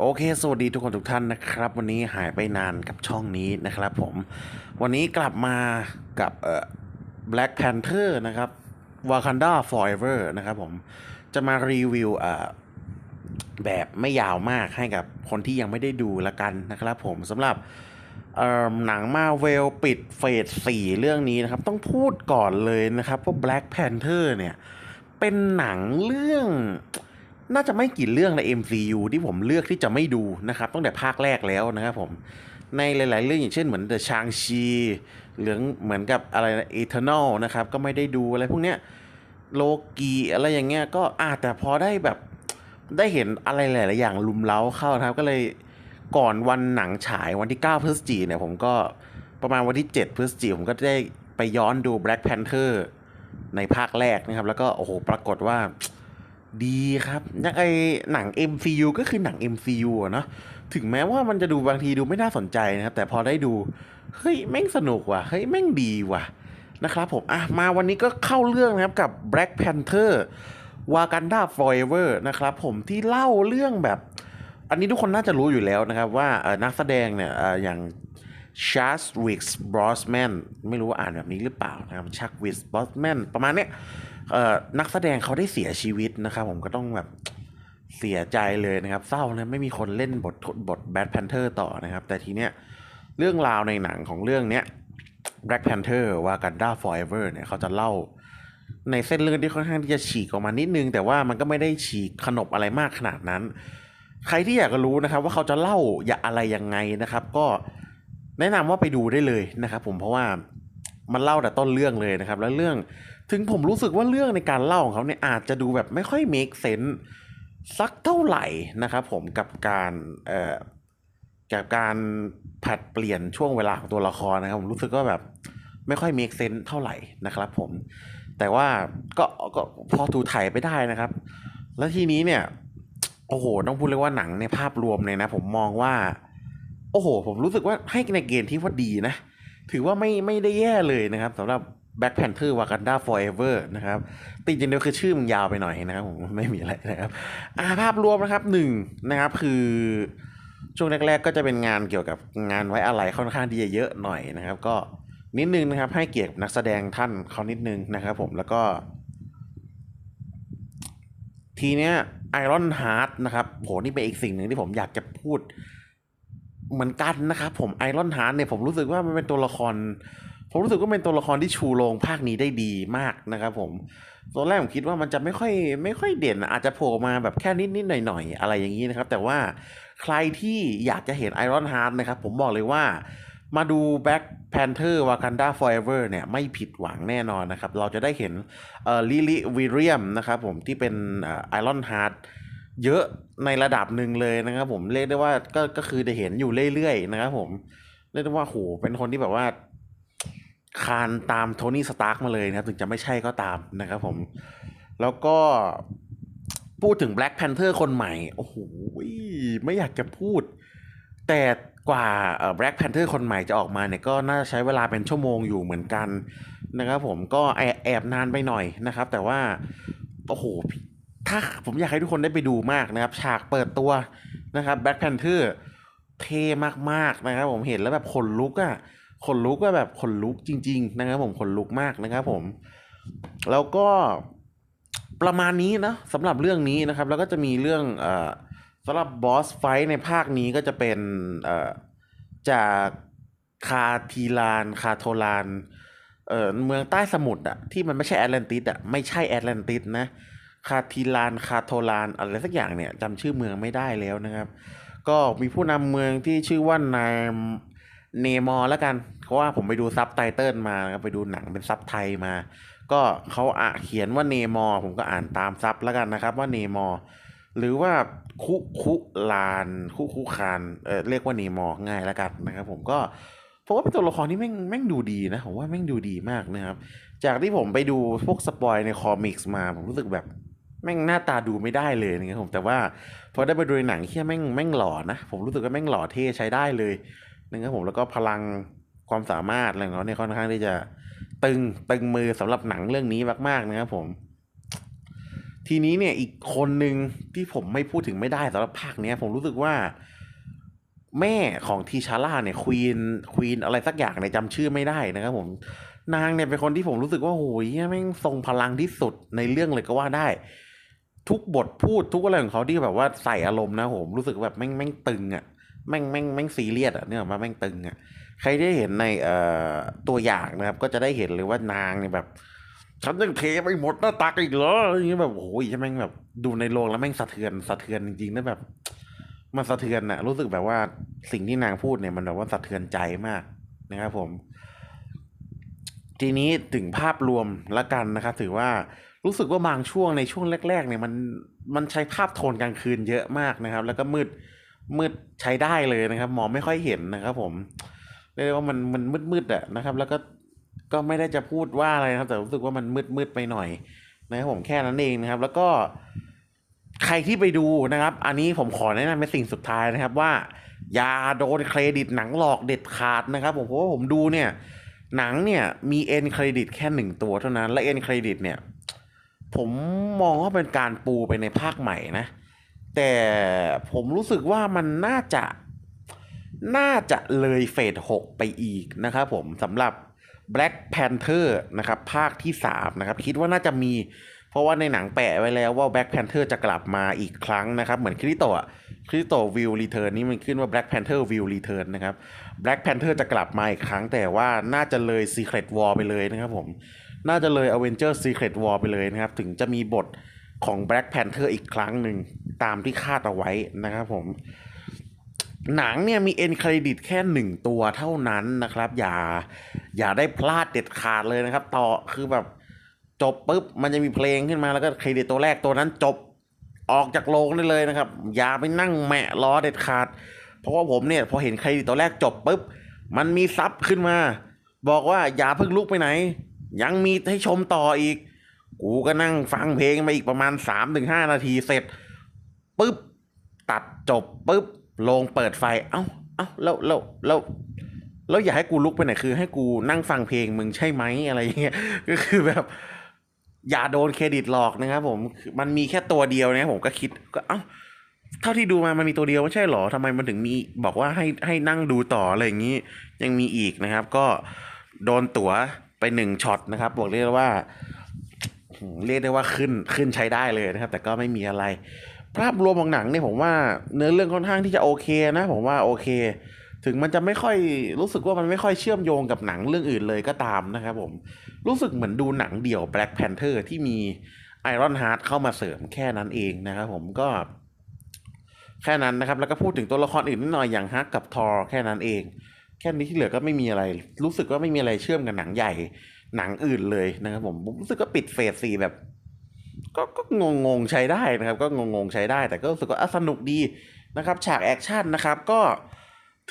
โอเค สวัสดีทุกคนทุกท่านนะครับ วันนี้หายไปนานกับช่องนี้นะครับผม วันนี้กลับมากับเอ่อ Black Panther นะครับ Wakanda Forever นะครับผม จะมารีวิวเอ่อแบบไม่ยาวมากให้กับคนที่ยังไม่ได้ดูละกันนะครับผมสำหรับเอ่อหนังมาเวลปิดเฟส4เรื่องนี้นะครับ ต้องพูดก่อนเลยนะครับว่า Black Panther เนี่ย เป็นหนังเรื่อง น่าจะไม่กี่เรื่องใน MCU ที่ผมเลือกที่จะไม่ดูนะครับตั้งแต่ภาคแรกแล้วนะครับผมในหลาย ๆ เรื่องอย่างเช่นเหมือน The Shang-Chi หรือเหมือนกับอะไรนะ Eternal นะครับก็ไม่ได้ดูอะไรพวกเนี้ยโลกีอะไรอย่างเงี้ยก็อาจแต่พอได้แบบได้เห็นอะไรหลาย ๆ อย่างลุมเล้าเข้านะครับ ก็เลยก่อนวันหนังฉายวันที่ 9 พฤศจิกเนี่ยผมก็ประมาณวันที่ 7 พฤศจิกผมก็ได้ไปย้อนดู Black Panther ในภาคแรกนะครับ แล้วก็โอ้โหปรากฏว่า ดีครับยังไอหนัง MCU ก็คือหนัง MCU อะเนาะถึงแม้ว่ามันจะดูบางทีดูไม่น่าสนใจนะครับ แต่พอได้ดู เฮ้ย แม่งสนุกว่ะ เฮ้ย แม่งดีว่ะ นะครับผม อะ มาวันนี้ก็เข้าเรื่องนะครับกับ Black Panther Wakanda Forever นะครับผมที่เล่าเรื่องแบบ อันนี้ทุกคนน่าจะรู้อยู่แล้วนะครับ ว่านักแสดงเนี่ยออย่างชาร์ w วิกส์บรอสแมนไม่รู้ว่าอ่านแบบนี้หรือเปล่านะครับชักวิสบรอสแมนประมาณเนี้ย เอ่อนักแสดงเขาได้เสียชีวิตนะครับ ผมก็ต้องแบบเสียใจเลยนะครับ เศร้าเนะไม่มีคนเล่นบทบทแบทแพนเทอร์ต่อนะครับ แต่ทีเนี้ยเรื่องราวในหนังของเรื่องเนี้ย Black Panther Wakanda Forever เนี่ยเขาจะเล่า ในเส้นเรื่องที่ค่อนข้างที่จะฉีกออกมานิดนึง แต่ว่ามันก็ไม่ได้ฉีกขนบอะไรมากขนาดนั้น ใครที่อยากจะรู้นะครับ ว่าเขาจะเล่าอย่าอะไรยังไงนะครับ ก็แนะนำว่าไปดูได้เลยนะครับ ผมเพราะว่ามันเล่าแต่ต้นเรื่องเลยนะครับ แล้วเรื่อง ถึงผมรู้สึกว่าเรื่องในการเล่าของเขาเนี่ยอาจจะดูแบบไม่ค่อย make sense สักเท่าไหร่นะครับผมกับการเอ่อกับการผัดเปลี่ยนช่วงเวลาของตัวละครนะครับผมรู้สึกว่าแบบไม่ค่อย make sense เท่าไหร่นะครับผม แต่ว่าก็ก็พอถูถ่ายไปได้นะครับ แล้วทีนี้เนี่ย โอ้โห ต้องพูดเลยว่าหนังในภาพรวมเลยนะ ผมมองว่า โอ้โห ผมรู้สึกว่าให้ในเกณฑ์ที่ว่าดีนะ ถือว่าไม่ไม่ได้แย่เลยนะครับสำหรับ Black Panther Wakanda Forever นะครับติจริงเดียวคือชื่อมันยาวไปหน่อยนะครับผมไม่มีอะไรนะครับอ่าภาพรวมนะครับหนึ่งนะครับคือช่วงแรก ๆ ก็จะเป็นงานเกี่ยวกับงานไว้อะไรค่อนข้างที่จะเยอะหน่อยนะครับ ก็นิดนึงนะครับให้เกียรตินักแสดงท่านเขานิดนึงนะครับ ผมแล้วก็ ทีเนี้ยไอรอนฮาร์ดนะครับโหนี่เป็นอีกสิ่งหนึ่งที่ผมอยากจะพูดเหมือนกันนะครับ ผมไอรอนฮาร์ดเนี่ยผมรู้สึกว่ามันเป็นตัวละคร ผมรู้สึกว่าเป็นตัวละครที่ชูโรงภาคนี้ได้ดีมากนะครับผมตอนแรกผมคิดว่ามันจะไม่ค่อยไม่ค่อยเด่น อาจจะโผล่มาแบบแค่นิดนิดหน่อยหน่อยๆอะไรอย่างนี้นะครับ แต่ว่าใครที่อยากจะเห็นไอรอนฮาร์ดนะครับ ผมบอกเลยว่ามาดู Black Panther Wakanda Forever เนี่ยไม่ผิดหวังแน่นอนนะครับ เราจะได้เห็นลิลิวิเรียมนะครับผมที่เป็นไอรอนฮาร์ดเยอะในระดับหนึ่งเลยนะครับผมเรียกได้ว่าก็ก็คือได้เห็นอยู่เรื่อยๆนะครับผมเรียกได้ว่าโหเป็นคนที่แบบว่า คานตามโทนี่สตาร์กมาเลยนะครับ ถึงจะไม่ใช่ก็ตามนะครับผม แล้วก็พูดถึง Black Panther คนใหม่ โอ้โห ไม่อยากจะพูด แต่กว่า Black Panther คนใหม่จะออกมาเนี่ย ก็น่าจะใช้เวลาเป็นชั่วโมงอยู่เหมือนกันนะครับผมก็แอบแอบนานไปหน่อยนะครับ แต่ว่า โอ้โห ถ้าผมอยากให้ทุกคนได้ไปดูมากนะครับ ฉากเปิดตัวนะครับ Black Panther เท่มากๆนะครับผมเห็นแล้วแบบขนลุกอะ ขนลุกก็แบบขนลุกจริง ๆ นะครับ ผมขนลุกมากนะครับ ผม แล้วก็ประมาณนี้นะสำหรับเรื่องนี้นะครับ แล้วก็จะมีเรื่องเอ่อสำหรับบอสไฟท์ในภาคนี้ก็จะเป็นเอ่อจากคาทีลานคาโทลานเอ่อเมืองใต้สมุทรอะที่มันไม่ใช่แอตแลนติสอะไม่ใช่แอตแลนติสนะคาทีลานคาโทลานอะไรสักอย่างเนี่ยจำชื่อเมืองไม่ได้แล้วนะครับ ก็มีผู้นำเมืองที่ชื่อว่านาย เนมอแล้วกัน เพราะว่าผมไปดูซับไตเติลมาครับไปดูหนังเป็นซับไทยมา ก็เขาอะเขียนว่าเนมอผมก็อ่านตามซับแล้วกันนะครับ ว่าเนมอหรือว่าคุคุลานคุคุคานเออเรียกว่าเนมอง่ายแล้วกันนะครับ ผมก็พราะว่าเป็นตัวละครที่แม่งแม่งดูดีนะผมว่าแม่งดูดีมากนะครับ จากที่ผมไปดูพวกสปอยในคอมิกส์มา ผมรู้สึกแบบแม่งหน้าตาดูไม่ได้เลยนะครับผมแต่ว่าพอได้ไปดูในหนังเฮียแม่งแม่งหล่อนะ ผมรู้สึกว่าแม่งหล่อเท่ใช้ได้เลย นะครับผมแล้วก็พลังความสามารถอะไรของเขาเนี่ยค่อนข้างที่จะตึงตึงมือสำหรับหนังเรื่องนี้มาก ๆ นะครับผม ทีนี้เนี่ยอีกคนหนึ่งที่ผมไม่พูดถึงไม่ได้สำหรับภาคเนี้ย ผมรู้สึกว่า แม่ของทีชาร่าเนี่ยควีนควีนอะไรสักอย่างเนี่ยจำชื่อไม่ได้นะครับผมนางเนี่ยเป็นคนที่ผมรู้สึกว่าโอ้ยแม่งทรงพลังที่สุดในเรื่องเลยก็ว่าได้ ทุกบทพูดทุกอะไรของเขาที่แบบว่าใส่อารมณ์นะผมรู้สึกแบบแม่งแม่งตึงอะ่ะ แม่งแม่งแม่งซีเรียสอะเนี่ยมาแม่งตึงอะใครได้เห็นในเอ่อตัวอย่างนะครับ ก็จะได้เห็นเลยว่านางเนี่ยแบบฉันยังเทไปหมดหน้าตักอีกเหรออย่างเงี้ยแบบโอ้ยแม่งแบบ ดูในโรงแล้วแม่งสะเทือนสะเทือนจริงๆนะแบบมันสะเทือนอะรู้สึกแบบว่าสิ่งที่นางพูดเนี่ยมันแบบว่าสะเทือนใจมากนะครับผม ทีนี้ถึงภาพรวมละกันนะครับถือว่ารู้สึกว่าบางช่วงในช่วงแรก ๆ เนี่ยมันมันใช้ภาพโทนกลางคืนเยอะมากนะครับ แล้วก็มืด มืดใช้ได้เลยนะครับ มองไม่ค่อยเห็นนะครับ ผมเรียกว่ามันมันมืดมืดๆอะนะครับ แล้วก็ก็ไม่ได้จะพูดว่าอะไรนะครับ แต่รู้สึกว่ามันมืดมืดๆไปหน่อยนะครับผมแค่นั้นเองนะครับ แล้วก็ใครที่ไปดูนะครับ อันนี้ผมขอแนะนำเป็นสิ่งสุดท้ายนะครับ ว่า อย่าโดนเครดิตหนังหลอกเด็ดขาดนะครับ ผมเพราะว่าผมดูเนี่ย หนังเนี่ยมีเอ็นเครดิตแค่หนึ่งตัวเท่านั้น และเอ็นเครดิตเนี่ย ผมมองว่าเป็นการปูไปในภาคใหม่นะ แต่ผมรู้สึกว่ามันน่าจะน่าจะเลยเฟสหกไปอีกนะครับผมสำหรับ Black Panther นะครับ ภาคที่ 3 นะครับ คิดว่าน่าจะมี เพราะว่าในหนังแปะไว้แล้วว่า Black Panther จะกลับมาอีกครั้งนะครับ เหมือนคริโตะคริโตวิวรีเทิร์นนี่มันขึ้นว่า Black Panther Will Return นะครับ Black Panther จะกลับมาอีกครั้งแต่ว่าน่าจะเลย Secret War ไปเลยนะครับผม น่าจะเลย Avengers Secret War ไปเลยนะครับ ถึงจะมีบทของ Black Panther อีกครั้งหนึ่ง ตามที่คาดเอาไว้นะครับผมหนังเนี่ยมีเอ็นเครดิตแค่หนึ่งตัวเท่านั้นนะครับ อย่าอย่าได้พลาดเด็ดขาดเลยนะครับ ต่อคือแบบจบปุ๊บมันจะมีเพลงขึ้นมาแล้วก็เครดิตตัวแรกตัวนั้นจบออกจากโรงได้เลยนะครับ อย่าไปนั่งแมะรอเด็ดขาด เพราะว่าผมเนี่ยพอเห็นเครดิตตัวแรกจบปุ๊บมันมีซับขึ้นมา บอกว่าอย่าเพิ่งลุกไปไหน ยังมีให้ชมต่ออีก กูก็นั่งฟังเพลงมาอีกประมาณ3าถึงหนาทีเสร็จ ปุ๊บตัดจบปุ๊บโรงเปิดไฟ เอ้าเอ้าแล้วแล้วแล้วแล้วอย่าให้กูลุกไปไหนคือ ให้กูนั่งฟังเพลงมึงใช่ไหมอะไรอย่างเงี้ยก็คือแบบ อย่าโดนเครดิตหลอกนะครับผมมันมีแค่ตัวเดียวนะผมก็คิดก็เอ้าเท่าที่ดูมามันมีตัวเดียวไม่ใช่หรอทำไมมันถึงมีบอกว่าให้ให้นั่งดูต่ออะไรอย่างนี้ ยังมีอีกนะครับ ก็โดนตั๋วไปหนึ่งช็อตนะครับ บอกเรียกว่า เรียกได้ว่าขึ้นขึ้นใช้ได้เลยนะครับ แต่ก็ไม่มีอะไร ภาพรวมของหนังเนี่ยผมว่าเนื้อเรื่องค่อนข้างที่จะโอเคนะ ผมว่าโอเค ถึงมันจะไม่ค่อยรู้สึกว่ามันไม่ค่อยเชื่อมโยงกับหนังเรื่องอื่นเลยก็ตามนะครับผมรู้สึกเหมือนดูหนังเดี่ยว Black Panther ที่มี Iron Heart เข้ามาเสริมแค่นั้นเองนะครับผมก็แค่นั้นนะครับแล้วก็พูดถึงตัวละครอื่นนิดหน่อยอย่างฮักกับทอร์แค่นั้นเอง แค่นี้ที่เหลือก็ไม่มีอะไร รู้สึกว่าไม่มีอะไรเชื่อมกับหนังใหญ่หนังอื่นเลยนะครับผมรู้สึกว่าปิดเฟสสี่แบบ ก็ก็งงงใช้ได้นะครับ ก็งงงใช้ได้แต่ก็รู้สึกว่าสนุกดีนะครับ ฉากแอคชั่นนะครับก็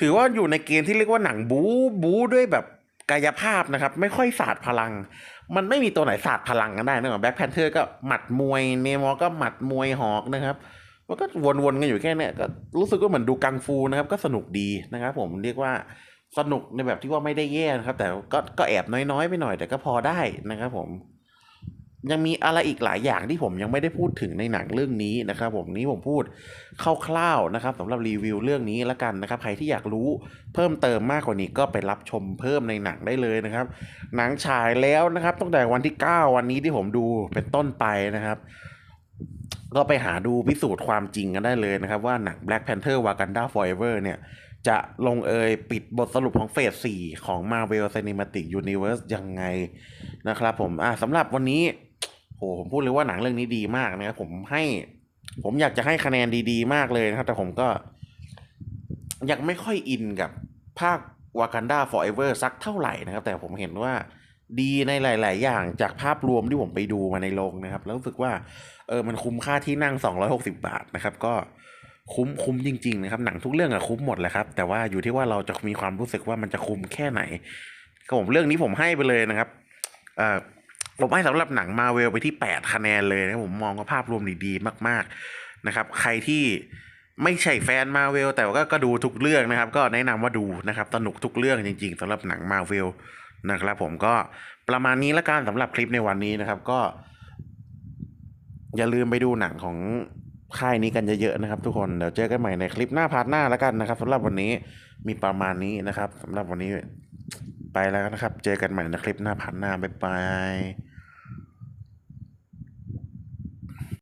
ถือว่าอยู่ในเกณฑ์ที่เรียกว่าหนังบู๊บู๊ด้วยแบบกายภาพนะครับ ไม่ค่อยศาสตร์พลัง มันไม่มีตัวไหนศาสตร์พลังกันได้นะครับแบ็คแพนเทอร์ก็หมัดมวยเนมอก็หมัดมวยหอกนะครับมันก็วนๆกันอยู่แค่นี้ก็รู้สึกว่าเหมือนดูกังฟูนะครับ ก็สนุกดีนะครับ ผมเรียกว่าสนุกในแบบที่ว่าไม่ได้แย่นะครับ แต่ก็ก็แอบน้อยๆไปหน่อย แต่ก็พอได้นะครับผม ยังมีอะไรอีกหลายอย่างที่ผมยังไม่ได้พูดถึงในหนังเรื่องนี้นะครับ ผมนี้ผมพูดคร่าวๆนะครับสำหรับรีวิวเรื่องนี้ละกันนะครับ ใครที่อยากรู้เพิ่มเติมมากกว่านี้ก็ไปรับชมเพิ่มในหนังได้เลยนะครับ หนังฉายแล้วนะครับตั้งแต่วันที่ 9 วันนี้ที่ผมดูเป็นต้นไปนะครับก็ไปหาดูพิสูจน์ความจริงกันได้เลยนะครับ ว่าหนัง Black Panther Wakanda Forever เนี่ยจะลงเอยปิดบทสรุปของเฟส 4 ของ Marvel Cinematic Universe ยังไงนะครับผมอะสำหรับวันนี้ โหผมพูดเลยว่าหนังเรื่องนี้ดีมากนะครับผมให้ ผมอยากจะให้คะแนนดีๆ มากเลยนะครับ แต่ผมก็ ยังไม่ค่อยอินกับภาค Wakanda Forever สักเท่าไหร่นะครับ แต่ผมเห็นว่าดีในหลาย ๆ อย่างจากภาพรวมที่ผมไปดูมาในโรงนะครับ แล้วรู้สึกว่า เออมันคุ้มค่าที่นั่ง 260 บาทนะครับ ก็คุ้มคุ้มจริง ๆ นะครับ หนังทุกเรื่องอะคุ้มหมดแหละครับ แต่ว่าอยู่ที่ว่าเราจะมีความรู้สึกว่ามันจะคุ้มแค่ไหนก็ผมเรื่องนี้ผมให้ไปเลยนะครับเอ่อ ผมให้สำหรับหนังมาเวลไปที่ 8 คะแนนเลยนะผมมองว่าภาพรวมดีๆมาก ๆนะครับ ใครที่ไม่ใช่แฟนมาเวลแต่ก็ก็ดูทุกเรื่องนะครับ ก็แนะนำว่าดูนะครับสนุกทุกเรื่องจริง ๆสำหรับหนังมาเวลนะครับผมก็ประมาณนี้ละกันสำหรับคลิปในวันนี้นะครับ ก็ อย่าลืมไปดูหนังของค่ายนี้กันเยอะๆนะครับ ทุกคนเดี๋ยวเจอกันใหม่ในคลิปหน้าพาร์ทหน้าแล้วกันนะครับสำหรับวันนี้มีประมาณนี้นะครับสำหรับวันนี้ ไปแล้วนะครับ เจอกันใหม่ในคลิปหน้าผ่านหน้าบ๊ายบาย